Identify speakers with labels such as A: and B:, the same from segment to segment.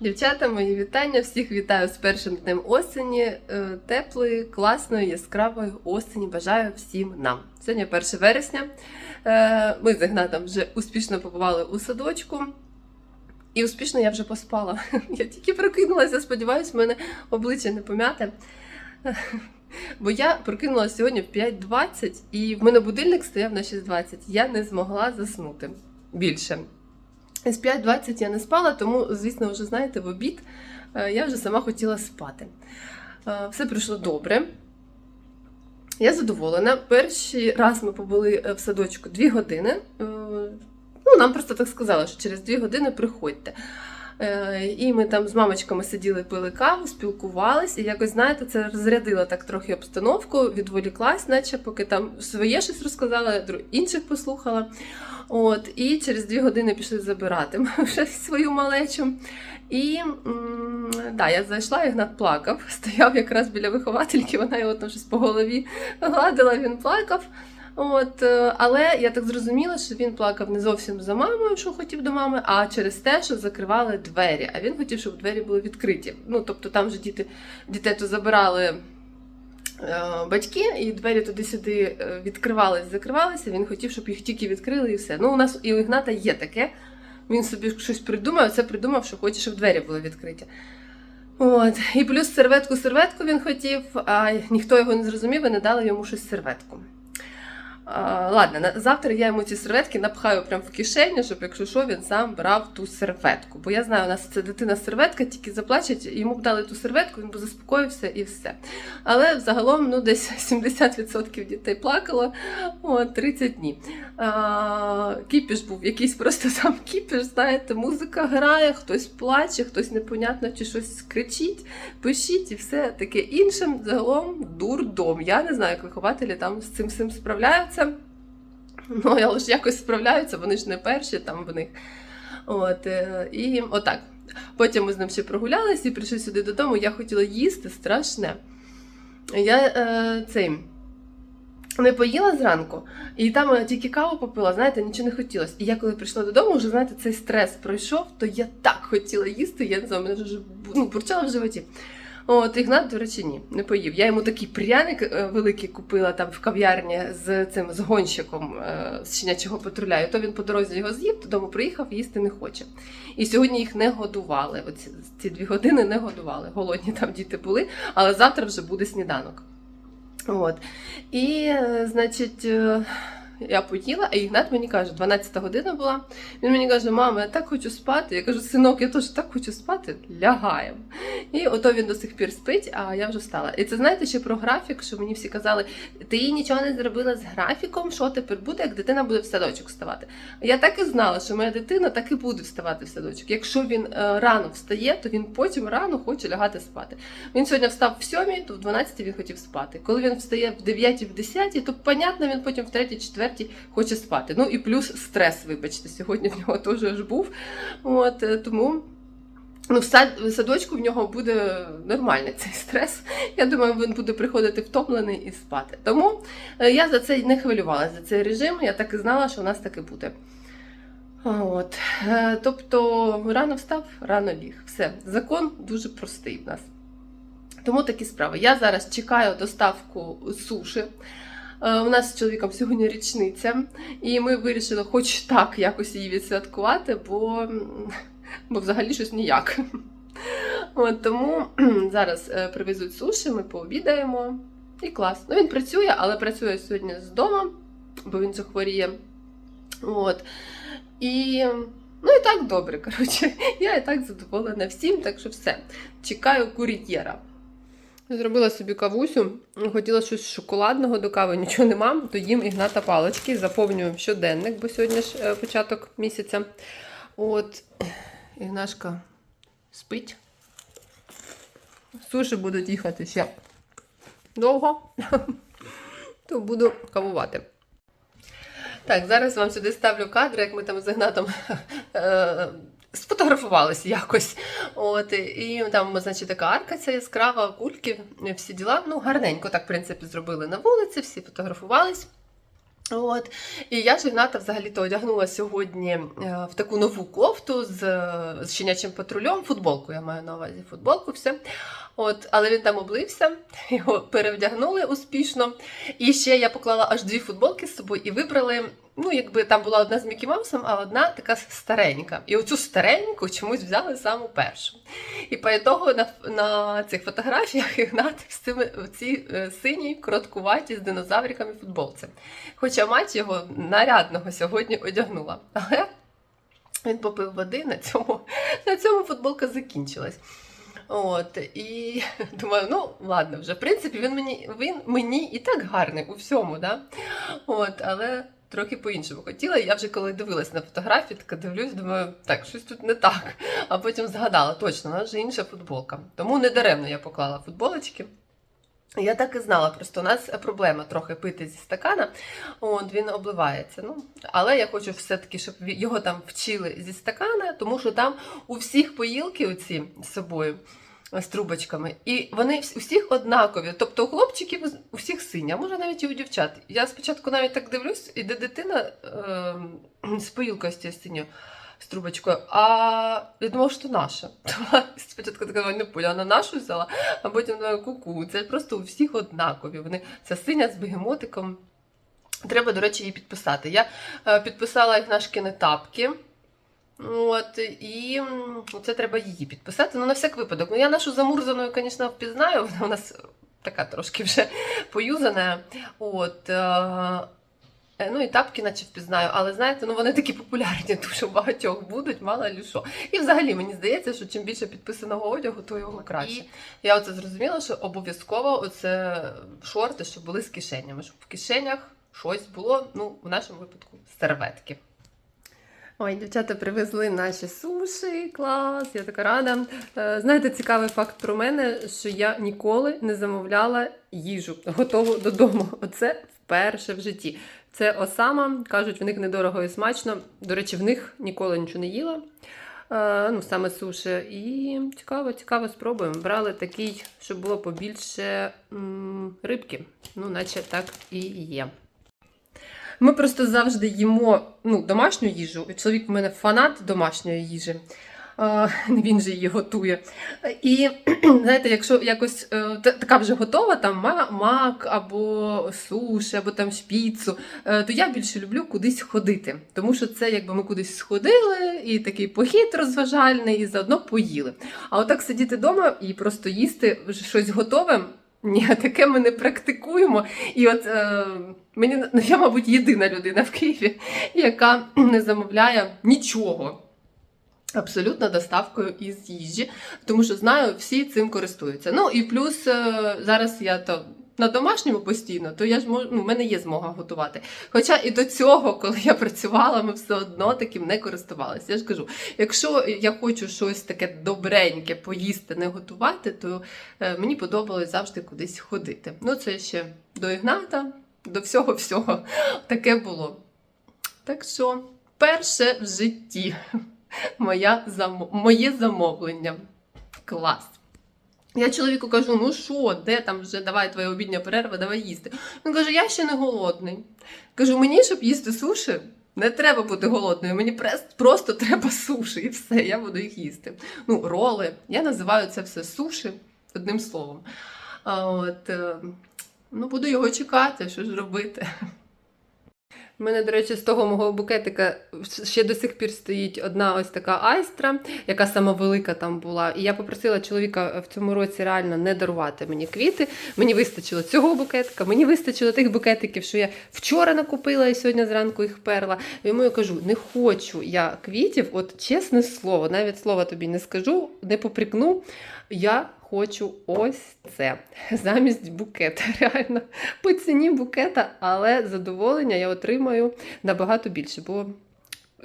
A: Дівчата, мої вітання. Всіх вітаю з першим днем осені. Е, Теплої, класної, яскравої осені. Бажаю всім нам. Сьогодні 1 вересня. Е, Ми з Ігнатом вже успішно побували у садочку. І успішно я вже поспала. Я тільки прокинулася, сподіваюся, в мене обличчя не пом'яте. Бо я прокинулася сьогодні в 5.20 і в мене будильник стояв на 6.20. Я не змогла заснути більше. З 5.20 я не спала, тому, звісно, вже знаєте, в обід е, я вже сама хотіла спати. Е, Все пройшло добре. Я задоволена. Перший раз ми побули е, в садочку 2 години. Ну, нам просто так сказали, що через 2 години приходьте. Е, І ми там з мамочками сиділи, пили каву, спілкувались, і якось, знаєте, це розрядило так трохи обстановку, відволіклась, наче поки там своє щось розказала, інших послухала. От, і через дві години пішли забирати вже свою малечу. І да, я зайшла, Ігнат плакав. Стояв якраз біля виховательки, вона його там щось по голові гладила, він плакав. От, е, але я так зрозуміла, що він плакав не зовсім за мамою, що хотів до мами, а через те, що закривали двері. А він хотів, щоб двері були відкриті. Ну, тобто там же діти, дітей то забирали е, батьки, і двері туди-сюди е, відкривались, закривалися. Він хотів, щоб їх тільки відкрили і все. Ну, у нас і у Ігната є таке. Він собі щось придумав, це придумав, що хоче, щоб двері були відкриті. От. І плюс серветку серветку він хотів, а ніхто його не зрозумів і не дали йому щось серветку. А, ладно, завтра я йому ці серветки напхаю прямо в кишеню, щоб якщо що, він сам брав ту серветку. Бо я знаю, у нас це дитина серветка, тільки заплачуть, йому б дали ту серветку, він би заспокоївся і все. Але взагалом ну, десь 70% дітей плакало, от, 30 днів. А, кіпіш був якийсь просто там кіпіш, знаєте, музика грає, хтось плаче, хтось непонятно чи щось кричить, пишіть і все таке іншим. Загалом дурдом. Я не знаю, як вихователі там з цим справляються. Ну, але ж якось справляються, вони ж не перші там в них. От, е, і отак. Потім ми з ним ще прогулялися і прийшли сюди додому. Я хотіла їсти страшне. Я е, цей. Не поїла зранку, і там е, тільки каву попила, знаєте, нічого не хотілося. І я коли прийшла додому, вже знаєте, цей стрес пройшов, то я так хотіла їсти, я не знаю, мене вже ну, бурчала в животі. От Ігнат, до речі, ні, не поїв. Я йому такий пряник е, великий купила там в кав'ярні з цим з гонщиком е, з щенячого патруля. І то він по дорозі його з'їв, додому приїхав, їсти не хоче. І сьогодні їх не годували. Оці ці дві години не годували. Голодні там діти були, але завтра вже буде сніданок. От. І, е, значить, я поїла, а Ігнат мені каже, 12 година була. Він мені каже, мама, я так хочу спати. Я кажу, синок, я теж так хочу спати, лягаємо. І ото він до сих пір спить, а я вже встала. І це знаєте ще про графік, що мені всі казали, ти нічого не зробила з графіком, що тепер буде, як дитина буде в садочок вставати. Я так і знала, що моя дитина так і буде вставати в садочок. Якщо він е, рано встає, то він потім рано хоче лягати спати. Він сьогодні встав в 7, то в 12 він хотів спати. Коли він встає в 9, в 10, то понятно, він потім в 3, 4 хоче спати. Ну і плюс стрес, вибачте, сьогодні в нього теж ж був. От, е, тому. Ну, в садочку в нього буде нормальний цей стрес. Я думаю, він буде приходити втомлений і спати. Тому е, я за це не хвилювалася за цей режим. Я так і знала, що у нас таки буде. От. Е, Тобто рано встав, рано ліг. Все, закон дуже простий в нас. Тому такі справи. Я зараз чекаю доставку суші. Е, У нас з чоловіком сьогодні річниця, і ми вирішили хоч так якось її відсвяткувати, бо, бо взагалі щось ніяк. От, тому зараз е, привезуть суші, ми пообідаємо. І клас. Ну він працює, але працює сьогодні з дому, бо він захворіє. От. І, ну і так добре. Коротше, я і так задоволена всім, так що все. Чекаю кур'єра. Зробила собі кавусю, хотіла щось шоколадного до кави, нічого нема, то їм ігната палички, заповнюємо щоденник, бо сьогодні ж е, початок місяця. От, Ігнашка спить. Суші будуть їхати ще довго, то буду кавувати. Так, зараз вам сюди ставлю кадри, як ми там з Ігнатом е, сфотографувалися якось. От, і там, значить, така арка ця яскрава, кульки, всі діла. Ну, гарненько так, в принципі, зробили на вулиці, всі фотографувались. От. І я ж Ігната взагалі-то одягнула сьогодні е, в таку нову кофту з, е, з щенячим патрульом, футболку, я маю на увазі футболку, все. От, але він там облився, його перевдягнули успішно. І ще я поклала аж дві футболки з собою і вибрали. Ну, якби там була одна з Мікі Маусом, а одна така старенька. І оцю стареньку чомусь взяли саму першу. І по ітогу на, на цих фотографіях Ігнат в цими в цій е, синій, короткуваті з динозавриками футболці. Хоча мать його нарядного сьогодні одягнула. Але він попив води, на цьому, на цьому футболка закінчилась. От, і думаю, ну ладно, вже в принципі він мені він мені і так гарний у всьому, да? От, але трохи по-іншому хотіла. Я вже коли дивилась на фотографії, така дивлюсь, думаю, так, щось тут не так. А потім згадала, точно, у нас же інша футболка. Тому не даремно я поклала футболочки. Я так і знала, просто у нас проблема трохи пити зі стакана, от він обливається. Ну, але я хочу все-таки, щоб його там вчили зі стакана, тому що там у всіх поїлки оці з собою з трубочками, і вони вс- у всіх однакові. Тобто у хлопчиків з- у всіх сині, а може навіть і у дівчат. Я спочатку навіть так дивлюсь, іде дитина е, з поїлкою з. З трубочкою, а я думала, що наша. Спочатку така не поняла, вона нашу взяла, а потім ку-ку. Це просто у всіх однакові. Вони це синя з бегемотиком. Треба, до речі, її підписати. Я е, підписала їх на шкіни тапки. От, і це треба її підписати. Ну, на всяк випадок. Ну, я нашу замурзану, звісно, впізнаю, вона у нас така трошки вже поюзана. От, е, Е, Ну і тапки, наче впізнаю, але знаєте, ну вони такі популярні, дуже багатьох будуть, мало лі що. І взагалі мені здається, що чим більше підписаного одягу, то його краще. Я оце зрозуміла, що обов'язково оце шорти, щоб були з кишенями, щоб в кишенях щось було, ну, в нашому випадку, серветки. Ой, дівчата привезли наші суші, клас, я така рада. Е, Знаєте, цікавий факт про мене, що я ніколи не замовляла їжу готову додому. Оце вперше в житті. Це Осама, кажуть, в них недорого і смачно. До речі, в них ніколи нічого не їла. Е, ну, саме суші. І цікаво, цікаво, спробуємо. Брали такий, щоб було побільше м, рибки. Ну, наче так і є. Ми просто завжди їмо ну, домашню їжу. Чоловік в мене фанат домашньої їжі. Він же її готує. І знаєте, якщо якось е, така вже готова, там мак або суші, або там шпіцу, е, то я більше люблю кудись ходити. Тому що це якби ми кудись сходили, і такий похід розважальний, і заодно поїли. А отак сидіти вдома і просто їсти щось готове. Ні, таке ми не практикуємо. І от е, мені ну, я, мабуть, єдина людина в Києві, яка не замовляє нічого. Абсолютно доставкою із їжі, тому що знаю, всі цим користуються. Ну і плюс е, зараз я то на домашньому постійно, то я ж можу, ну, в мене є змога готувати. Хоча і до цього, коли я працювала, ми все одно таким не користувалися. Я ж кажу, якщо я хочу щось таке добреньке поїсти, не готувати, то е, мені подобалось завжди кудись ходити. Ну, це ще до Ігната, до всього всього таке було. Так що, перше в житті моє замовлення. Клас. Я чоловіку кажу: ну що, де там вже давай твоя обідня перерва, давай їсти. Він каже, я ще не голодний. Кажу, мені, щоб їсти суші, не треба бути голодною. Мені просто треба суші, і все, я буду їх їсти. Ну, роли. Я називаю це все суші одним словом. От, е, ну, буду його чекати, що ж робити. У мене, до речі, з того мого букетика ще до сих пір стоїть одна ось така айстра, яка сама велика там була. І я попросила чоловіка в цьому році реально не дарувати мені квіти. Мені вистачило цього букетика, мені вистачило тих букетиків, що я вчора накупила і сьогодні зранку їх перла. Йому я кажу: не хочу я квітів, от чесне слово, навіть слова тобі не скажу, не попрікну. Я хочу ось це замість букета. Реально по ціні букета, але задоволення я отримаю набагато більше. Бо,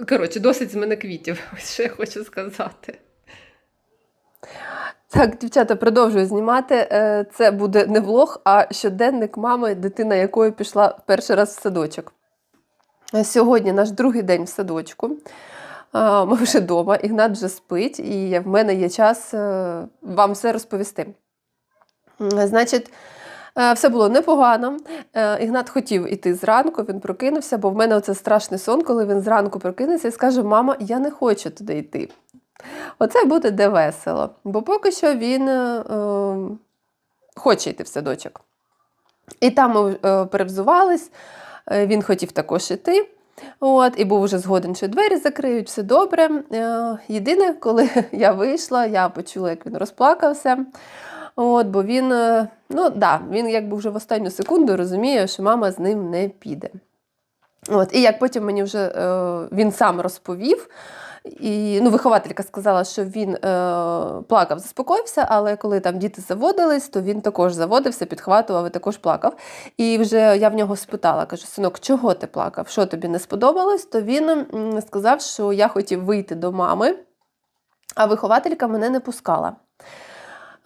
A: коротше, досить з мене квітів. Ось що я хочу сказати. Так, дівчата, продовжую знімати. Е, Це буде не влог, а щоденник мами, дитина якої пішла перший раз в садочок. Сьогодні наш другий день в садочку. Ми вже вдома, Ігнат вже спить, і в мене є час е, вам все розповісти. Значить, Е, Все було непогано. Е, Ігнат хотів іти зранку, він прокинувся, бо в мене оце страшний сон, коли він зранку прокинеться і скаже: Мама, я не хочу туди йти. Оце буде де весело. Бо поки що він е, хоче йти в садочок. І там ми перевзувались, він хотів також іти. От, і був уже згоден, що двері закриють, все добре. Е, Єдине, коли я вийшла, я почула, як він розплакався. От, бо він, е, ну да, він якби вже в останню секунду розуміє, що мама з ним не піде. От, і як потім мені вже е, він сам розповів, і ну, вихователька сказала, що він е, плакав, заспокоївся, але коли там діти заводились, то він також заводився, підхватував і також плакав. І вже я в нього спитала, кажу, синок, чого ти плакав? Що тобі не сподобалось? То він сказав, що я хотів вийти до мами, а вихователька мене не пускала.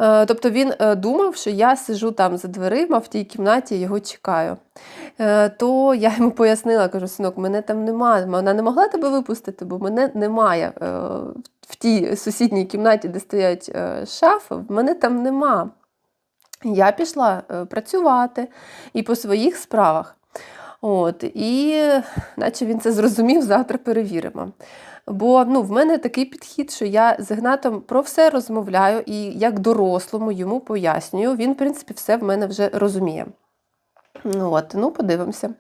A: Е, Тобто він е, думав, що я сижу там за дверима в тій кімнаті, його чекаю. Е, То я йому пояснила, кажу, синок, мене там немає. Вона не могла тебе випустити, бо мене немає в тій сусідній кімнаті, де стоять шафи, мене там нема. Я пішла працювати і по своїх справах. От, і наче він це зрозумів, завтра перевіримо. Бо ну, в мене такий підхід, що я з Ігнатом про все розмовляю і як дорослому йому пояснюю. Він, в принципі, все в мене вже розуміє. От, ну, подивимося.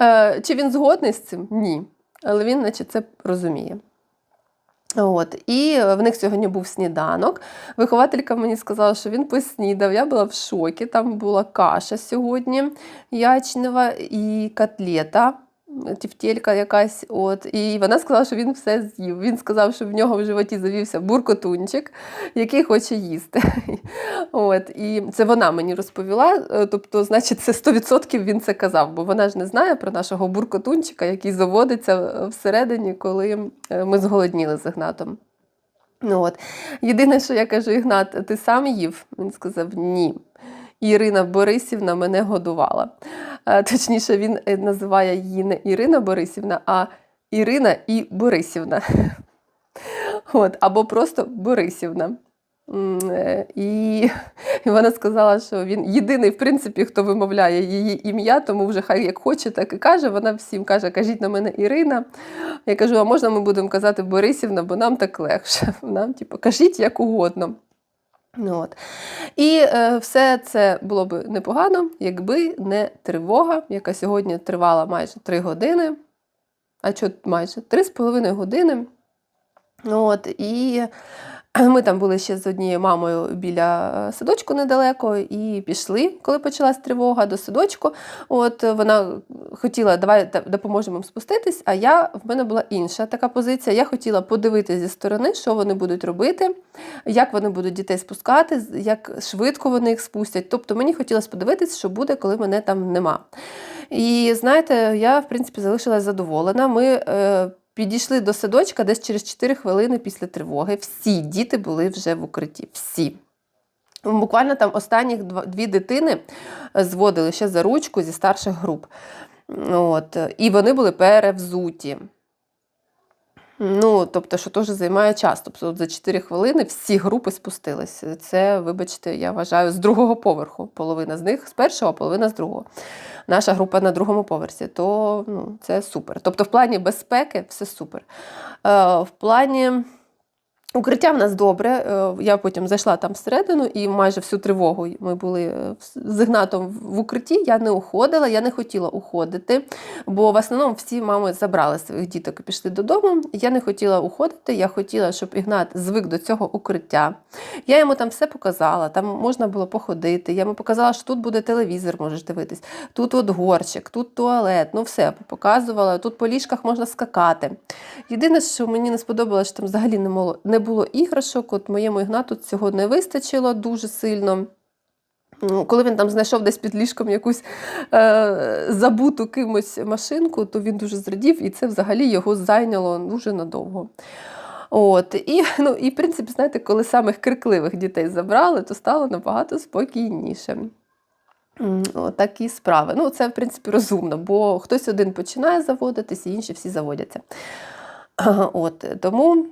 A: Е, Чи він згодний з цим? Ні. Але він, наче, це розуміє. От. І в них сьогодні був сніданок. Вихователька мені сказала, що він поснідав. Я була в шокі. Там була каша сьогодні ячнева і котлета, тівтєлька якась. От. І вона сказала, що він все з'їв. Він сказав, що в нього в животі завівся буркотунчик, який хоче їсти. От. І це вона мені розповіла. Е, Тобто, значить, це 100% він це казав, бо вона ж не знає про нашого буркотунчика, який заводиться всередині, коли е, ми зголодніли з Ігнатом. Ну, от. Єдине, що я кажу, Ігнат, ти сам їв? Він сказав ні. Ірина Борисівна мене годувала. Е, Точніше, він е, називає її не Ірина Борисівна, а Ірина і Борисівна. От, або просто Борисівна. Е, І вона сказала, що він єдиний, в принципі, хто вимовляє її ім'я, тому вже хай як хоче, так і каже. Вона всім каже, кажіть на мене Ірина. Я кажу, а можна ми будемо казати Борисівна, бо нам так легше. Нам, типу, кажіть як угодно. Ну, от. І е, все це було б непогано, якби не тривога, яка сьогодні тривала майже 3 години, а що майже 3,5 години. Ну, От, і ми там були ще з однією мамою біля е, садочку недалеко і пішли, коли почалась тривога до садочку. От вона хотіла, давай допоможемо спуститись. А я в мене була інша така позиція. Я хотіла подивитися зі сторони, що вони будуть робити, як вони будуть дітей спускати, як швидко вони їх спустять. Тобто мені хотілося подивитися, що буде, коли мене там нема. І знаєте, я в принципі залишилась задоволена. Ми е, підійшли до садочка десь через 4 хвилини після тривоги. Всі діти були вже в укритті. Всі. Буквально там останніх дві дитини е, зводили ще за ручку зі старших груп. От. І вони були перевзуті. Ну, тобто, що теж займає час. Тобто, за 4 хвилини всі групи спустилися. Це, вибачте, я вважаю, з другого поверху. Половина з них з першого, половина з другого. Наша група на другому поверсі, то ну, це супер. Тобто, в плані безпеки все супер. Е, в плані. Укриття в нас добре. Е, Я потім зайшла там всередину, і майже всю тривогу ми були е, з Ігнатом в укритті. Я не уходила, я не хотіла уходити, бо в основному всі мами забрали своїх діток і пішли додому. Я не хотіла уходити. Я хотіла, щоб Ігнат звик до цього укриття. Я йому там все показала. Там можна було походити. Я йому показала, що тут буде телевізор, можеш дивитись. Тут от горщик, тут туалет. Ну все показувала. Тут по ліжках можна скакати. Єдине, що мені не сподобалося, що там взагалі не було, було іграшок. От моєму Ігнату цього не вистачило дуже сильно. Ну, Коли він там знайшов десь під ліжком якусь е, забуту кимось машинку, то він дуже зрадів, і це взагалі його зайняло дуже надовго. От, і, ну, і, в принципі, знаєте, коли самих крикливих дітей забрали, то стало набагато спокійніше. Такі справи. Ну, це, в принципі, розумно, бо хтось один починає заводитись, і інші всі заводяться. От, тому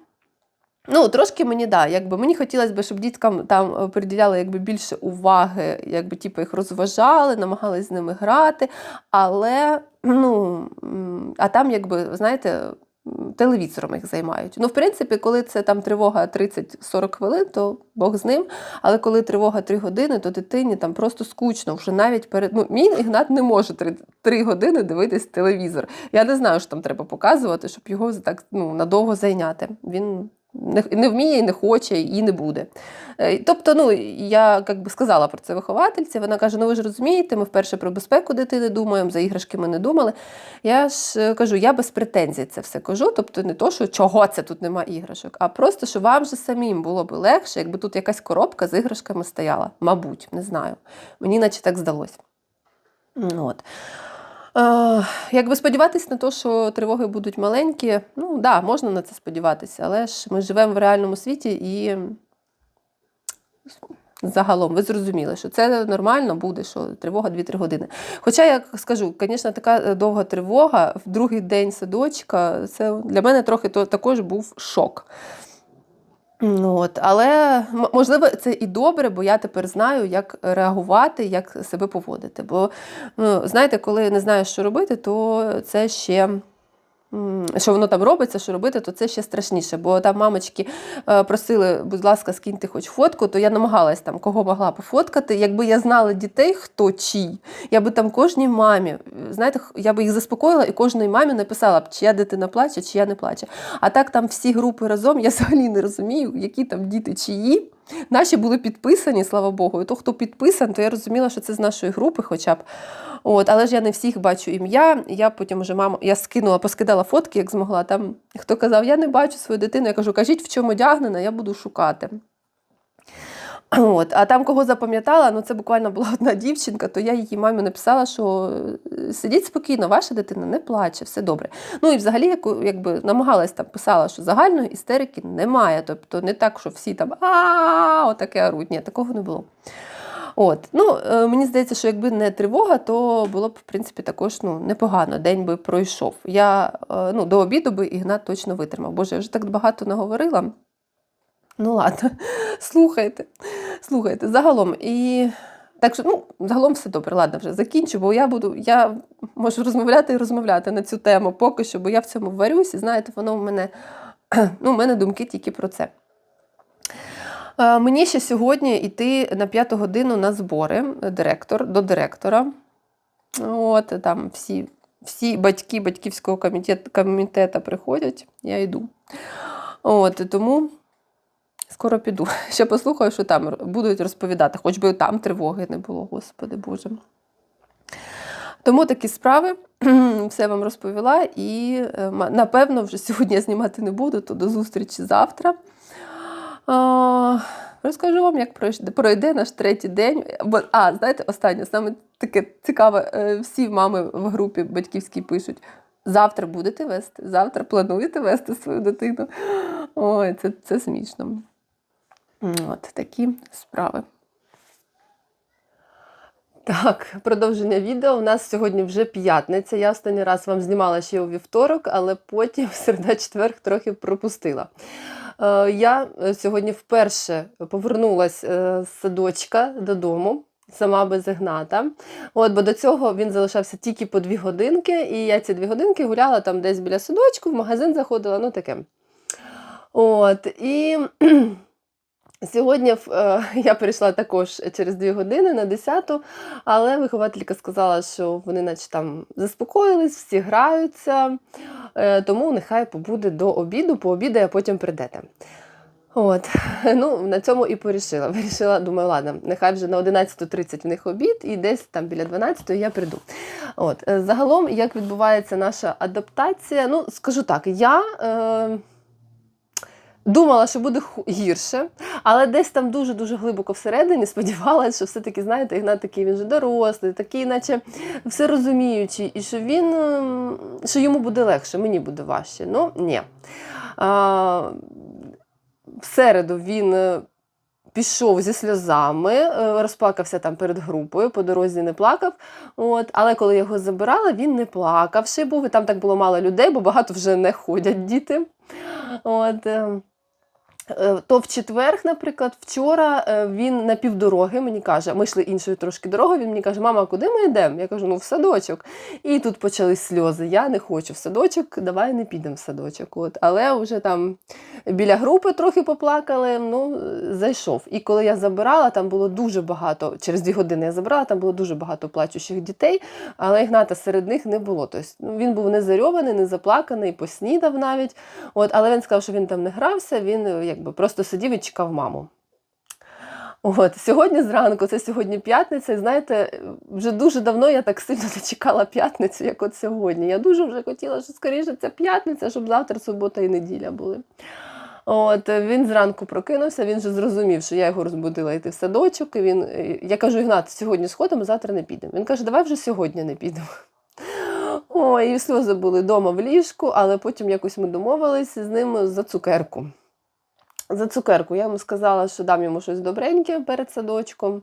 A: Ну, трошки мені да, якби мені хотілося б, щоб діткам там приділяли якби більше уваги, якби типу, їх розважали, намагались з ними грати. Але ну, а там, якби, знаєте, телевізором їх займають. Ну, в принципі, коли це там тривога 30-40 хвилин, то Бог з ним. Але коли тривога 3 години, то дитині там просто скучно. Вже навіть перед ну, мій Ігнат не може 3, 3 години дивитись телевізор. Я не знаю, що там треба показувати, щоб його так ну, надовго зайняти. Він не, вміє, і не хоче і не буде. Е, Тобто, ну я як би сказала про це виховательці. Вона каже: ну ви ж розумієте, ми вперше про безпеку дитини думаємо, за іграшки ми не думали. Я ж е, кажу, я без претензій це все кажу. Тобто не то, що чого це тут нема іграшок, а просто, що вам же самим було б легше, якби тут якась коробка з іграшками стояла. Мабуть, не знаю. Мені наче так здалося. От. Е, якби сподіватися на те, що тривоги будуть маленькі, ну так, да, можна на це сподіватися, але ж ми живемо в реальному світі і загалом ви зрозуміли, що це нормально буде, що тривога 2-3 години. Хоча, як скажу, звісно, така е, довга тривога в другий день садочка, це для мене трохи також був шок. Ну, От, але можливо, це і добре, бо я тепер знаю, як реагувати, як себе поводити. Бо ну, знаєте, коли не знаєш, що робити, то це ще. Що воно там робиться, що робити, то це ще страшніше. Бо там мамочки е, просили, будь ласка, скиньте хоч фотку, то я намагалась там кого могла пофоткати. Якби я знала дітей, хто чий, я би там кожній мамі, знаєте, я би їх заспокоїла і кожній мамі написала б, чия дитина плаче, чия не плаче. А так там всі групи разом, я взагалі не розумію, які там діти чиї. Наші були підписані, слава Богу. І то, хто підписан, то я розуміла, що це з нашої групи хоча б. От, але ж я не всіх бачу ім'я. Я потім вже мама, я скинула, поскидала фотки, як змогла. Там хто казав, я не бачу свою дитину. Я кажу, кажіть, в чому одягнена, я буду шукати. От, а там, кого запам'ятала, ну це буквально була одна дівчинка, то я її мамі написала, що е, сидіть спокійно, ваша дитина не плаче, все добре. Ну і взагалі, яку- якби намагалась там писала, що загальної істерики немає. Тобто не так, що всі там отаке оруть. Ні, такого не було. От, ну е, мені здається, що якби не тривога, то було б в принципі також ну непогано. День би пройшов. Я е, ну до обіду би Ігнат точно витримав. Боже, я вже так багато наговорила. Ну ладно, слухайте, слухайте. Загалом і. Так що, ну, загалом все добре, ладно, вже закінчу, бо я буду, я можу розмовляти і розмовляти на цю тему поки що, бо я в цьому варюсь, і знаєте, воно в мене, ну, в мене думки тільки про це. Мені ще сьогодні йти на п'яту годину на збори директор, до директора. От, там всі, всі батьки батьківського комітету, комітету приходять, я йду. От, тому скоро піду. Ще послухаю, що там будуть розповідати, хоч би там тривоги не було, Господи Боже. Тому такі справи. Все вам розповіла, і е, напевно вже сьогодні я знімати не буду, то до зустрічі завтра. Розкажу вам, як пройде наш третій день. А, знаєте, останнє, саме таке цікаве, е, всі мами в групі батьківській пишуть. Завтра будете вести, завтра плануєте вести свою дитину. Ой, це, це смішно. От такі справи. Так, продовження відео. У нас сьогодні вже п'ятниця. Я останній раз вам знімала ще у вівторок, але потім середа четверг трохи пропустила. Е, Я е, сьогодні вперше повернулася е, з садочка додому. Сама без Ігната. От, бо до цього він залишався тільки по дві годинки, і я ці дві годинки гуляла там десь біля садочку, в магазин заходила, ну таке. От, і Сьогодні е, я прийшла також через дві години на 10, але вихователька сказала, що вони наче там заспокоїлись, всі граються, е, тому нехай побуде до обіду, пообідає, а потім прийдете. От, ну на цьому і порішила. Вирішила, думаю, ладно, нехай вже на 11.30 в них обід, і десь там біля 12 я прийду. От, е, загалом, як відбувається наша адаптація, ну скажу так, я. Е, Думала, що буде гірше, але десь там дуже-дуже глибоко всередині сподівалася, що все-таки, знаєте, Ігнат такий він же дорослий, такий, наче все розуміючий, і що він ем, що йому буде легше, мені буде важче. Ну, ні. А, в середу він е, пішов зі сльозами, е, розплакався там перед групою, по дорозі не плакав. От, але коли його забирала, він не плакавши був. І там так було мало людей, бо багато вже не ходять діти. От, е, Е, То в четвер, наприклад, вчора е, він на півдороги мені каже, ми йшли іншою трошки дорогою. Він мені каже, мама, куди ми йдемо? Я кажу, ну в садочок. І тут почались сльози. Я не хочу в садочок, давай не підемо в садочок. От. Але вже там біля групи трохи поплакали, ну, зайшов. І коли я забирала, там було дуже багато, через дві години я забрала, там було дуже багато плачущих дітей, але Ігната серед них не було. Тобто, ну, він був не зарьований, не заплаканий, поснідав навіть. От, але він сказав, що він там не грався, він е, якби просто сидів і чекав маму. От, сьогодні зранку, це сьогодні п'ятниця, і знаєте, вже дуже давно я так сильно не п'ятницю, як от сьогодні. Я дуже вже хотіла, що скоріше це п'ятниця, щоб завтра субота і неділя були. От він зранку прокинувся, він вже зрозумів, що я його розбудила йти в садочок. І він, е, я кажу, Ігнат, сьогодні сходимо, завтра не підемо. Він каже, давай вже сьогодні не підемо. Ой, і сльози були вдома в ліжку, але потім якось ми домовились з ним за цукерку. За цукерку я йому сказала, що дам йому щось добреньке перед садочком,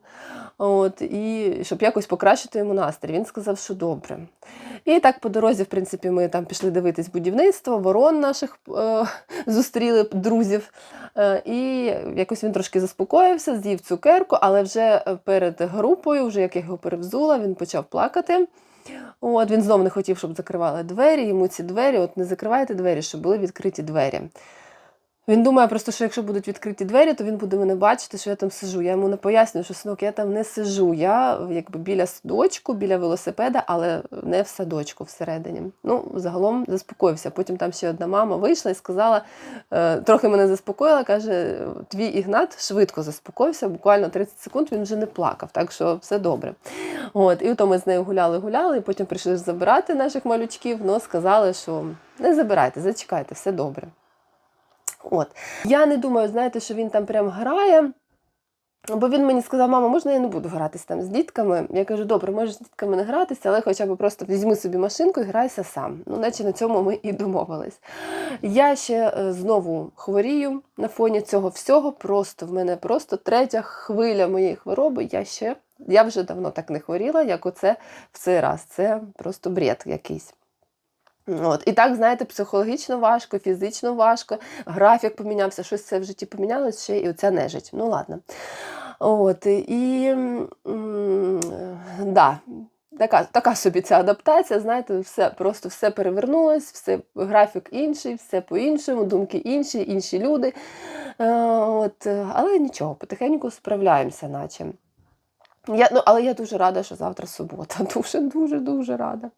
A: от, і щоб якось покращити йому настрій. Він сказав, що добре. І так по дорозі, в принципі, ми там пішли дивитись будівництво, ворон наших е, зустріли друзів. Е, і якось він трошки заспокоївся, з'їв цукерку, але вже перед групою, вже як я його перевзула, він почав плакати. От, Він знов не хотів, щоб закривали двері. Йому ці двері, от не закривайте двері, щоб були відкриті двері. Він думає просто, що якщо будуть відкриті двері, то він буде мене бачити, що я там сижу. Я йому не пояснюю, що синок, я там не сижу. Я якби біля садочку, біля велосипеда, але не в садочку всередині. Ну, загалом заспокоївся. Потім там ще одна мама вийшла і сказала, е, трохи мене заспокоїла, каже: твій Ігнат швидко заспокоївся, буквально 30 секунд він вже не плакав, так що все добре. От, І то ми з нею гуляли, гуляли, і потім прийшли забирати наших малючків, але сказали, що не забирайте, зачекайте, все добре. От. Я не думаю, знаєте, що він там прям грає. Бо він мені сказав, мама, можна я не буду гратися там з дітками? Я кажу, добре, можеш з дітками не гратися, але хоча б просто візьми собі машинку і грайся сам. Ну, наче на цьому ми і домовились. Я ще е, знову хворію на фоні цього всього. Просто в мене просто третя хвиля моєї хвороби. Я ще я вже давно так не хворіла, як оце в цей раз. Це просто бред якийсь. От. І так, знаєте, психологічно важко, фізично важко, графік помінявся, щось це в житті помінялось ще і оця нежить. Ну, ладно. От, І м, да, така така собі ця адаптація, знаєте, все просто все перевернулось, все, графік інший, все по-іншому, думки інші, інші люди. Е, от, Але нічого, потихеньку справляємося, наче. Я, ну, Але я дуже рада, що завтра субота. Дуже-дуже дуже рада.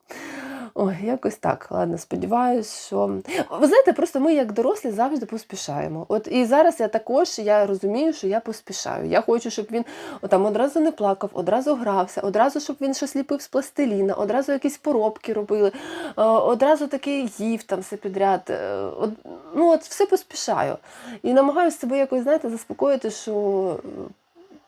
A: Ой, якось так. Ладно, сподіваюсь, що. Ви знаєте, просто ми, як дорослі, завжди поспішаємо. От і зараз я також я розумію, що я поспішаю. Я хочу, щоб він там одразу не плакав, одразу грався, одразу, щоб він щось ліпив з пластиліна, одразу якісь поробки робили, одразу таки їв там все підряд. Е, от, Ну, от все поспішаю. І намагаюся себе якось, знаєте, заспокоїти, що.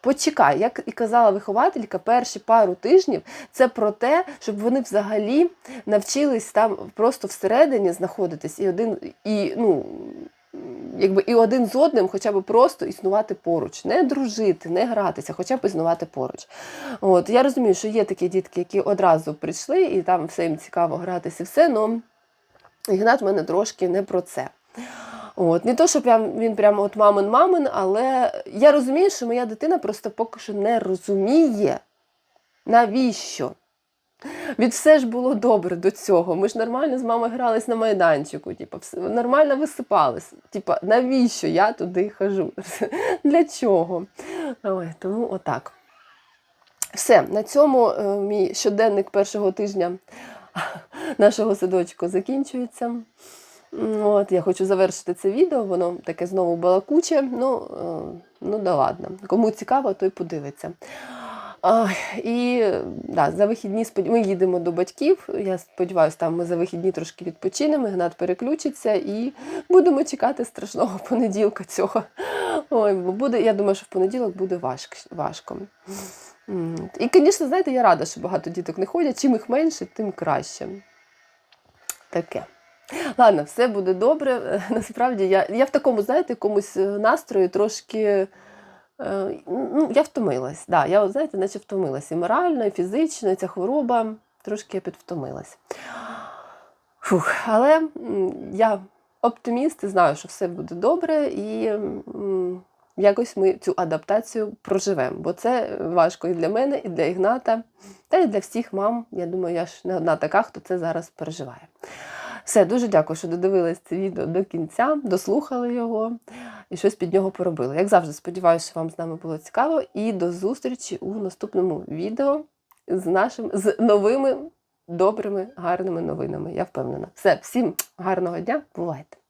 A: Почекай, як і казала вихователька, перші пару тижнів це про те, щоб вони взагалі навчились там просто всередині знаходитись і один і ну. Якби і один з одним, хоча б просто існувати поруч, не дружити, не гратися, хоча б існувати поруч. От я розумію, що є такі дітки, які одразу прийшли, і там все їм цікаво гратися, все, але Ігнат в мене трошки не про це. От. Не то, що прям, він прямо от мамин-мамин, але я розумію, що моя дитина просто поки що не розуміє, навіщо. Від все ж було добре до цього. Ми ж нормально з мамою грались на майданчику, типу, нормально висипались. Типу, навіщо я туди хожу? Для чого? Ой, Тому отак. Все, на цьому е, мій щоденник першого тижня нашого садочку закінчується. От, Я хочу завершити це відео, воно таке знову балакуче. Ну, е, ну да ладно. Кому цікаво, той подивиться. А, І да, за вихідні ми їдемо до батьків. Я сподіваюся, там ми за вихідні трошки відпочинемо, Гнат переключиться і будемо чекати страшного понеділка цього. Ой, буде, Я думаю, що в понеділок буде важко. І, звісно, знаєте, я рада, що багато діток не ходять. Чим їх менше, тим краще. Таке. Ладно, все буде добре. Насправді я я в такому, знаєте, якомусь е, настрої трошки. Е, ну, Я втомилась. Да, Я, знаєте, наче втомилась і морально, і фізично, і ця хвороба, трошки я підвтомилась. Фух, Але я оптиміст і знаю, що все буде добре, і якось ми цю адаптацію проживемо. Бо це важко і для мене, і для Ігната, та й для всіх мам. Я думаю, я ж не одна така, хто це зараз переживає. Все, дуже дякую, що додивились це відео до кінця, дослухали його і щось під нього поробили. Як завжди, сподіваюся, що вам з нами було цікаво. І до зустрічі у наступному відео з нашим з новими добрими, гарними новинами. Я впевнена. Все, всім гарного дня, бувайте!